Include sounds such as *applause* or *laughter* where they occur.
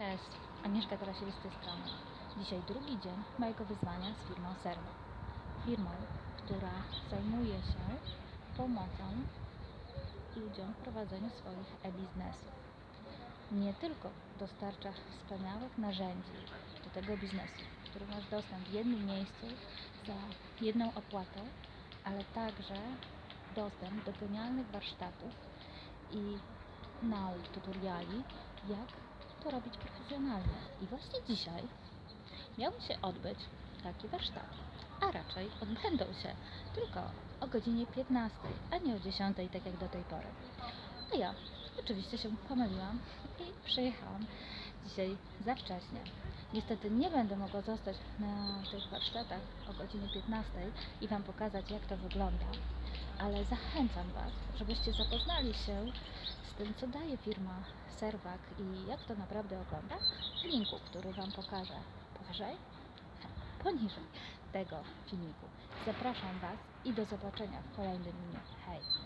Cześć, Agnieszka Tarasiewicz z tej strony. Dzisiaj drugi dzień mojego wyzwania z firmą Serwo. Firmą, która zajmuje się pomocą ludziom w prowadzeniu swoich e-biznesów. Nie tylko dostarcza wspaniałych narzędzi do tego biznesu, który masz dostęp w jednym miejscu za jedną opłatą, ale także dostęp do genialnych warsztatów i nauk, tutoriali, jak to robić profesjonalnie. I właśnie dzisiaj miał się odbyć taki warsztat, a raczej odbędą się tylko o godzinie 15, a nie o 10, tak jak do tej pory. A ja oczywiście się pomyliłam i przyjechałam dzisiaj za wcześnie. Niestety nie będę mogła zostać na tych warsztatach o godzinie 15 i Wam pokazać, jak to wygląda, ale zachęcam Was, żebyście zapoznali się z tym, co daje firma Serwak i jak to naprawdę wygląda w linku, który Wam pokażę powyżej, *laughs* poniżej tego filmiku. Zapraszam Was i do zobaczenia w kolejnym dniu. Hej!